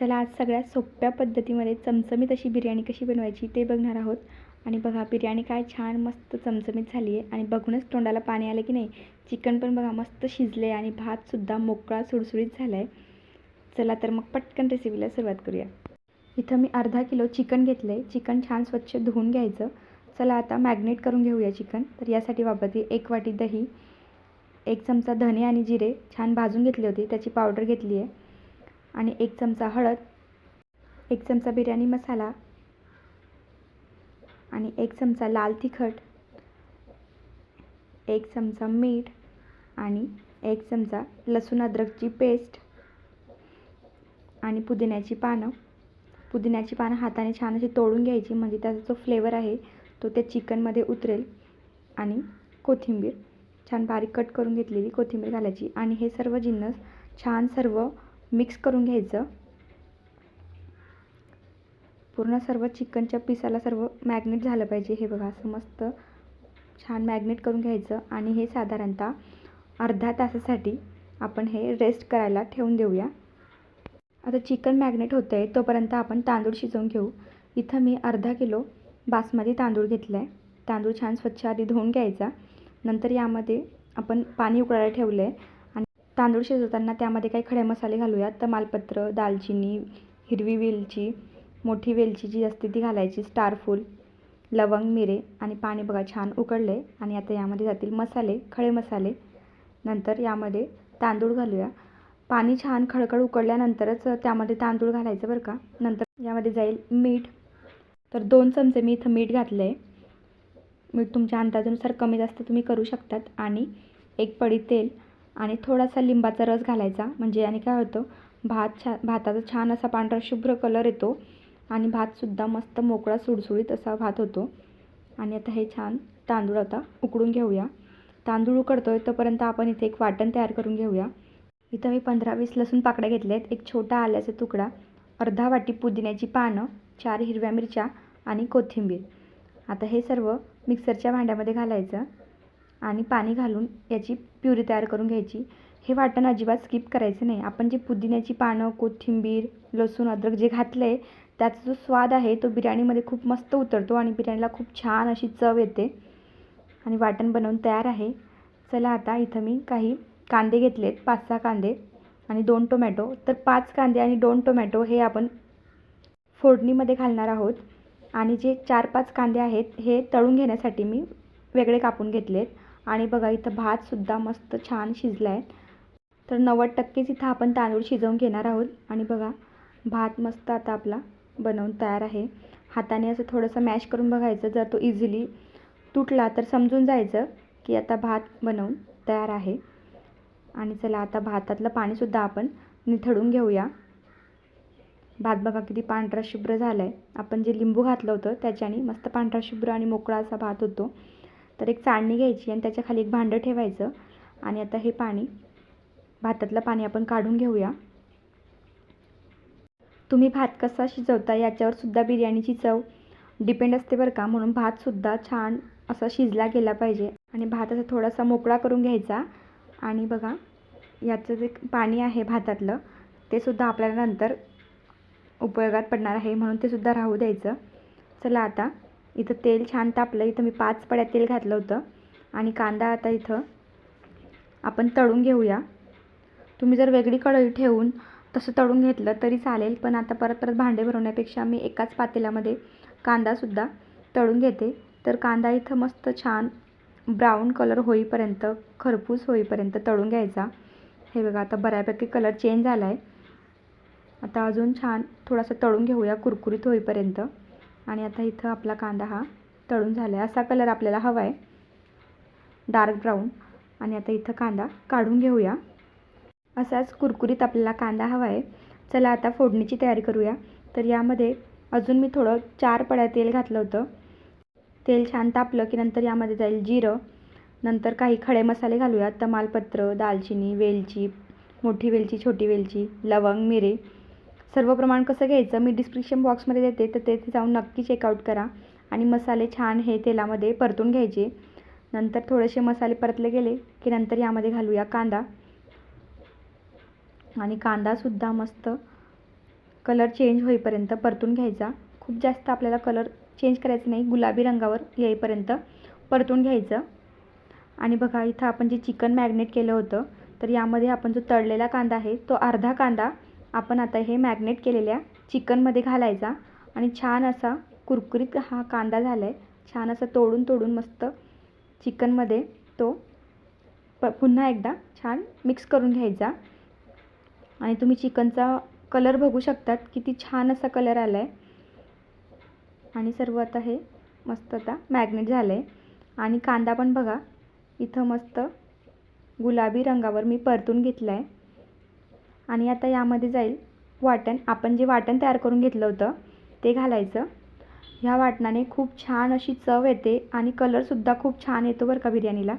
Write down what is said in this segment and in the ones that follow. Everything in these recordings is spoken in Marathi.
चला आज सगळ्यात सोप्या पद्धतीमध्ये चमचमीत अशी बिर्याणी कशी बनवायची ते बघणार आहोत. आणि बघा बिर्याणी काय छान मस्त चमचमीत झाली आहे. आणि बघूनच तोंडाला पाणी आलं की नाही चिकन पण बघा मस्त शिजले आणि भातसुद्धा मोकळा सुडसुडीत झाला आहे चला तर मग पटकन रेसिपीला सुरुवात करूया. इथं मी अर्धा किलो चिकन घेतलं आहे चिकन छान स्वच्छ धुवून घ्यायचं. चला आता मॅग्नेट करून घेऊया चिकन. तर यासाठी वापरते एक वाटी दही एक चमचा धने आणि जिरे. छान भाजून घेतले होते त्याची पावडर घेतली आहे. आणि एक चमचा हळद एक चमचा बिर्याणी मसाला आणि एक चमचा लाल तिखट एक चमचा मीठ आणि एक चमचा लसूण अद्रकची पेस्ट आणि पुदिन्याची पानं. पुदिन्याची पानं हाताने छान अशी तोडून घ्यायची म्हणजे त्याचा जो फ्लेवर आहे तो त्या चिकनमध्ये उतरेल. आणि कोथिंबीर छान बारीक कट करून घेतलेली कोथिंबीर घालायची. आणि हे सर्व जिन्नस छान सर्व मिक्स करून घ्यायचं. पूर्ण सर्व चिकनच्या पिसाला सर्व मॅग्नेट झालं पाहिजे. हे बघा असं मस्त छान मॅग्नेट करून घ्यायचं आणि हे साधारणतः अर्धा तासासाठी आपण हे रेस्ट करायला ठेवून देऊया. आता चिकन मॅग्नेट होतं आहे तोपर्यंत आपण तांदूळ शिजवून घेऊ. इथं मी अर्धा किलो बासमती तांदूळ घेतला आहे तांदूळ छान स्वच्छ आधी धुवून घ्यायचा. नंतर यामध्ये आपण पाणी उकळायला ठेवलं आहे तांदूळ शिजवताना त्यामध्ये काही खडे मसाले घालूया तमालपत्र दालचिनी हिरवी वेलची मोठी वेलची जी असते ती घालायची स्टारफूल लवंग मिरे आणि पाणी बघा छान उकळले. आणि आता यामध्ये जातील मसाले खडे मसाले. नंतर यामध्ये तांदूळ घालूया. पाणी छान खळखळ उकळल्यानंतरच त्यामध्ये तांदूळ घालायचं बरं का. नंतर यामध्ये जाईल मीठ. तर दोन चमचे मी इथं मीठ घातलं आहे मीठ तुमच्या अंदाजानुसार कमी जास्त तुम्ही करू शकतात. आणि एक पडी तेल आणि थोडासा लिंबाचा रस घालायचा. म्हणजे याने काय होतं भात छा भाताचा छान असा पांढरा शुभ्र कलर येतो. आणि भातसुद्धा मस्त मोकळा सुडसुडीत असा भात होतो. आणि आता हे छान तांदूळ आता उकडून घेऊया. तांदूळ उकडतो आहे तोपर्यंत आपण इथे एक वाटण तयार करून घेऊया. इथं मी पंधरा वीस लसूण पाकड्या घेतल्या आहेत एक छोटा आल्याचा तुकडा अर्धा वाटी पुदिन्याची पानं चार हिरव्या मिरच्या आणि कोथिंबीर. आता हे सर्व मिक्सरच्या भांड्यामध्ये घालायचं. आणि पाणी घालून याची प्युरी तयार करून घ्यायची. हे वाटण अजिबात स्किप करायचं नाही. आपण जे पुदिन्याची पानं कोथिंबीर लसूण अद्रक जे घातलं आहे त्याचा जो स्वाद आहे तो बिर्याणीमध्ये खूप मस्त उतरतो आणि बिर्याणीला खूप छान अशी चव येते. आणि वाटण बनवून तयार आहे. चला आता इथं मी काही कांदे घेतलेत पाच सहा कांदे आणि दोन टोमॅटो. तर पाच कांदे आणि दोन टोमॅटो हे आपण फोडणीमध्ये घालणार आहोत. आणि जे चार पाच कांदे आहेत हे तळून घेण्यासाठी मी वेगळे कापून घेतलेत. आणि बघा इथं भातसुद्धा मस्त छान शिजला आहे तर नव्वद टक्केच इथं आपण तांदूळ शिजवून घेणार आहोत. आणि बघा भात मस्त आता आपला बनवून तयार आहे. हाताने असं थोडंसं मॅश करून बघायचं जर तो इझिली तुटला तर समजून जायचं की आता भात बनवून तयार आहे. आणि चला आता भातातलं पाणीसुद्धा आपण निथळून घेऊया. भात बघा किती पांढरा शुभ्र झाला आहे आपण जे लिंबू घातलं होतं त्याच्याने मस्त पांढरा शुभ्र आणि मोकळा असा भात होतो. तर एक चाळणी घ्यायची आणि त्याच्याखाली एक भांडं ठेवायचं. आणि आता हे पाणी भातातलं पाणी आपण काढून घेऊया. तुम्ही भात कसा शिजवता याच्यावर सुद्धा बिर्याणीची चव डिपेंड असते बरं का. म्हणून भातसुद्धा छान असा शिजला गेला पाहिजे. आणि भात असा थोडासा मोकळा करून घ्यायचा. आणि बघा याचं जे पाणी आहे भातातलं ते सुद्धा आपल्याला नंतर उपयोगात पडणार आहे. म्हणून ते सुद्धा राहू द्यायचं. चला आता इथं तेल छान तापलं. इथं मी पाच पड्या तेल घातलं होतं. आणि कांदा आता इथं आपण तळून घेऊया. तुम्ही जर वेगळी कढई ठेवून तसं तळून घेतलं तरी चालेल पण आता परत परत भांडे भरवण्यापेक्षा मी एकाच पातेल्यामध्ये कांदासुद्धा तळून घेते. तर कांदा इथं मस्त छान ब्राऊन कलर होईपर्यंत खरपूस होईपर्यंत तळून घ्यायचा. हे बघा आता बऱ्यापैकी कलर चेंज झाला आहे आता अजून छान थोडासा तळून घेऊया कुरकुरीत होईपर्यंत. आणि आता इथं आपला कांदा हा तळून झाला आहे असा कलर आपल्याला हवा आहे डार्क ब्राऊन. आणि आता इथं कांदा काढून घेऊया. असाच कुरकुरीत आपल्याला कांदा हवा आहे चला आता फोडणीची तयारी करूया. तर यामध्ये अजून मी थोडं चार पड्या तेल घातलं होतं. तेल छान तापलं की नंतर यामध्ये जाईल जिरं. नंतर काही खडे मसाले घालूया तमालपत्र दालचिनी वेलची मोठी वेलची छोटी वेलची लवंग मिरे. सर्व प्रमाण कसं घ्यायचं? मी डिस्क्रिप्शन बॉक्समध्ये देते. तर तेथे जाऊन नक्की चेकआउट करा. आणि मसाले छान हे तेलामध्ये परतून घ्यायचे. नंतर थोडेसे मसाले परतले गेले की नंतर यामध्ये घालूया कांदा. आणि कांदासुद्धा मस्त कलर चेंज होईपर्यंत परतून घ्यायचा. खूप जास्त आपल्याला कलर चेंज करायचं नाही. गुलाबी रंगावर येईपर्यंत परतून घ्यायचं. आणि बघा इथं आपण जे चिकन मॅग्नेट केलं होतं तर यामध्ये आपण जो तळलेला कांदा आहे तो अर्धा कांदा आपण आता हे मॅग्नेट केलेल्या चिकनमध्ये घालायचा आणि छान असा कुरकुरीत हा कांदा झाला आहे छान असा तोडून तोडून मस्त चिकनमध्ये तो प पुन्हा एकदा छान मिक्स करून घ्यायचा. आणि तुम्ही चिकनचा कलर बघू शकतात किती छान असा कलर आला आहे आणि सर्व आता हे मस्त आता मॅग्नेट झालं आहे आणि कांदा पण बघा इथं मस्त गुलाबी रंगावर मी परतून घेतला आहे आणि आता यामध्ये जाईल वाटण. आपण जे वाटण तयार करून घेतलं होतं ते घालायचं. ह्या वाटणाने खूप छान अशी चव येते आणि कलरसुद्धा खूप छान येतो बरं का बिर्याणीला.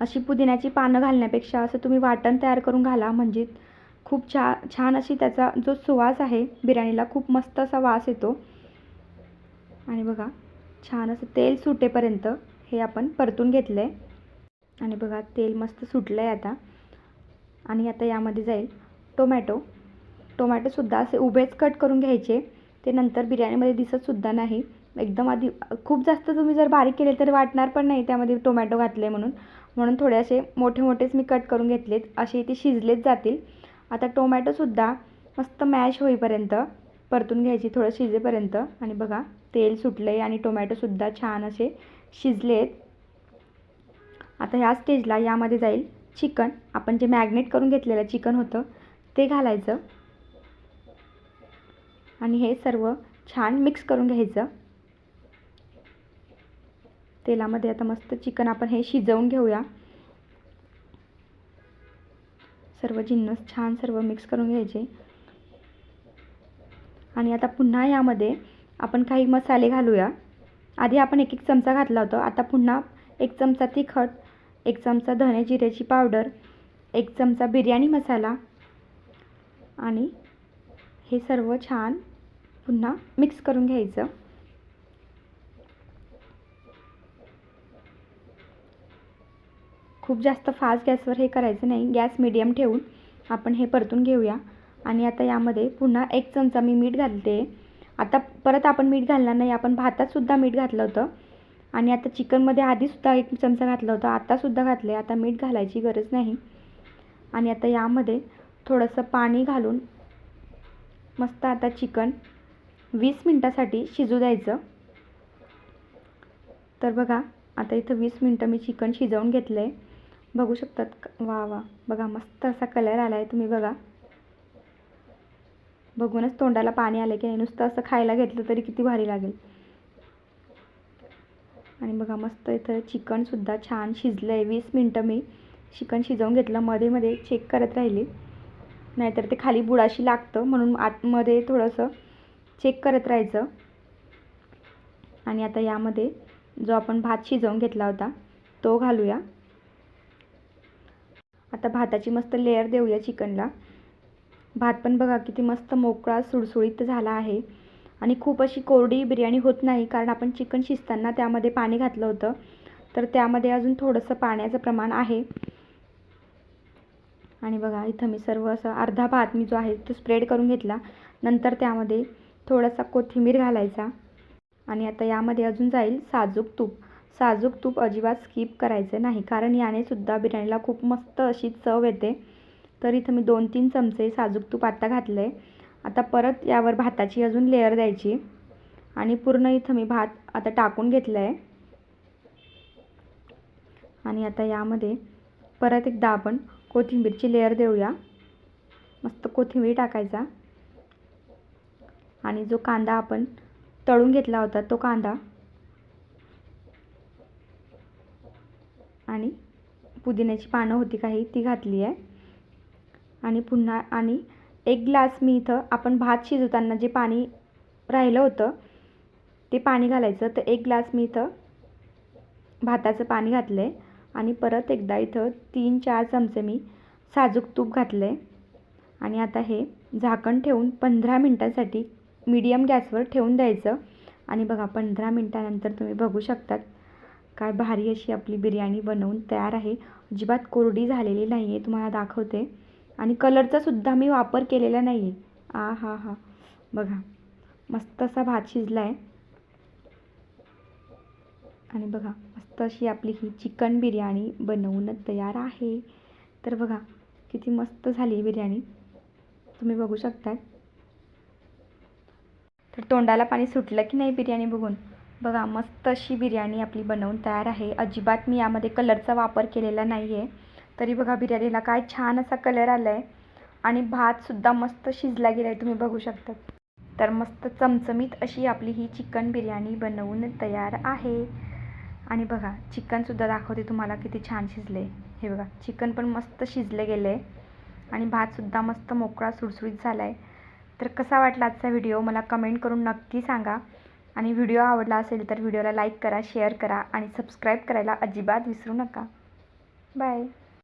अशी पुदिन्याची पानं घालण्यापेक्षा असं तुम्ही वाटण तयार करून घाला. म्हणजे खूप छा छान अशी त्याचा जो सुवास आहे बिर्याणीला खूप मस्त असा वास येतो. आणि बघा छान असं तेल सुटेपर्यंत हे आपण परतून घेतलं आहे आणि बघा तेल मस्त सुटलं आहे आता. आणि आता यामध्ये जाईल टोमॅटो. टोमॅटोसुद्धा असे उभेच कट करून घ्यायचे. ते नंतर बिर्याणीमध्ये दिसतसुद्धा नाही. एकदम आधी खूप जास्त तुम्ही जर बारीक केले तर वाटणार पण नाही त्यामध्ये टोमॅटो घातले म्हणून. म्हणून थोडे असे मोठे मोठेच मी कट करून घेतलेत. असे ते शिजलेच जातील. आता टोमॅटोसुद्धा मस्त मॅश होईपर्यंत परतून घ्यायची थोडं शिजेपर्यंत. आणि बघा तेल सुटलं आहे आणि टोमॅटोसुद्धा छान असे शिजलेत. आता ह्या स्टेजला यामध्ये जाईल. चिकन आपण जे मॅग्नेट करून घेतलेलं चिकन होतं ते घालायचं. आणि हे सर्व छान मिक्स करून घ्यायचं. तेलामध्ये आता मस्त चिकन आपण हे शिजवून घेऊया. सर्व जिन्नस छान सर्व मिक्स करून घ्यायचे. आणि आता पुन्हा यामध्ये आपण काही मसाले घालूया. आधी आपण एक एक चमचा घातला होता आता पुन्हा एक चमचा तिखट एक चमचा धने जिऱ्याची पावडर एक चमचा बिर्याणी मसाला आणि हे सर्व छान पुन्हा मिक्स करून घ्यायचं. खूप जास्त फास्ट गॅसवर हे करायचं नाही. गॅस मिडियम ठेवून आपण हे परतून घेऊया. आणि आता यामध्ये पुन्हा एक चमचा मी मीठ घालते. आता परत आपण मीठ घालणार नाही. आपण भातातसुद्धा मीठ घातलं होतं. आणि आता चिकनमध्ये आधीसुद्धा एक चमचा घातला होता आत्तासुद्धा घातलं आहे आता मीठ घालायची गरज नाही. आणि आता यामध्ये थोडंसं पाणी घालून मस्त आता चिकन वीस मिनटासाठी शिजू द्यायचं. तर बघा आता इथं वीस मिनटं मी चिकन शिजवून घेतलं आहे बघू शकतात वा वा बघा मस्त असा कलर आला आहे तुम्ही बघा. बघूनच तोंडाला पाणी आलं की नाही नुसतं असं खायला घेतलं तरी किती भारी लागेल. आणि बघा मस्त इथं चिकनसुद्धा छान शिजलं आहे वीस मिनटं मी चिकन शिजवून घेतलं. मध्ये मध्ये चेक करत राहिली. नाहीतर ते खाली बुडाशी लागतं. म्हणून आतमध्ये थोडंसं चेक करत राहायचं. आणि आता यामध्ये जो आपण भात शिजवून घेतला होता तो घालूया. आता भाताची मस्त लेअर देऊया चिकनला भात पण बघा किती मस्त मोकळा सुळसुळीत झाला आहे. आणि खूप अशी कोरडी बिर्याणी होत नाही कारण आपण चिकन शिजताना त्यामध्ये पाणी घातलं होतं. तर त्यामध्ये अजून थोडंसं पाण्याचं प्रमाण आहे. आणि बघा इथं मी सर्व असं अर्धा भात मी जो आहे तो स्प्रेड करून घेतला. नंतर त्यामध्ये थोडासा कोथिंबीर घालायचा. आणि आता यामध्ये अजून जाईल साजूक तूप. साजूक तूप अजिबात स्किप करायचं नाही कारण याने सुद्धा बिर्याणीला खूप मस्त अशी चव येते. तर इथं मी दोन तीन चमचे साजूक तूप आत्ता घातलं आहे आता परत यावर भाताची अजून लेअर द्यायची. आणि पूर्ण इथं मी भात आता टाकून घेतलं आहे आणि आता यामध्ये परत एकदा आपण कोथिंबीरची लेअर देऊया. मस्त कोथिंबीर टाकायचा. आणि जो कांदा आपण तळून घेतला होता तो कांदा. आणि पुदिन्याची पानं होती काही ती घातली आहे आणि पुन्हा आणि एक ग्लास मी इथं आपण भात शिजवताना जे पाणी राहिलं होतं ते पाणी घालायचं. तर एक ग्लास मी इथं भाताचं पाणी घातलं आहे आणि परत एकदा इथं तीन चार चमचे मी साजूक तूप घातलं आहे आणि आता हे झाकण ठेवून पंधरा मिनटांसाठी मीडियम गॅसवर ठेवून द्यायचं. आणि बघा पंधरा मिनटानंतर तुम्ही बघू शकतात काय भारी अशी आपली बिर्याणी बनवून तयार आहे. अजिबात कोरडी झालेली नाही आहे तुम्हाला दाखवते. आणि कलरचासुद्धा मी वापर केलेला नाही आहे आ हा हा. बघा. मस्त असा भात शिजला आहे आणि बघा मस्त अशी आपली ही चिकन बिर्याणी बनवून तयार आहे. तर बघा किती मस्त झाली बिर्याणी. तुम्ही बघू शकता तर तोंडाला पाणी सुटलं की नाही बिर्याणी बघून? बघा मस्त अशी बिर्याणी आपली बनवून तयार आहे. अजिबात मी यामध्ये कलरचा वापर केलेला नाही आहे तरी बघा बिर्याणीला काय छान असा कलर आला आहे आणि भातसुद्धा मस्त शिजला गेला आहे तुम्ही बघू शकता. तर मस्त चमचमीत अशी आपली ही चिकन बिर्याणी बनवून तयार आहे. आणि बघा चिकनसुद्धा दाखवते तुम्हाला किती छान शिजले हे बघा चिकन पण मस्त शिजले गेले आहे आणि भातसुद्धा मस्त मोकळा सुरसुरीत झाला आहे तर कसा वाटला आजचा व्हिडिओ मला कमेंट करून नक्की सांगा. आणि व्हिडिओ आवडला असेल तर व्हिडिओला लाईक करा शेअर करा आणि सबस्क्राईब करायला अजिबात विसरू नका. बाय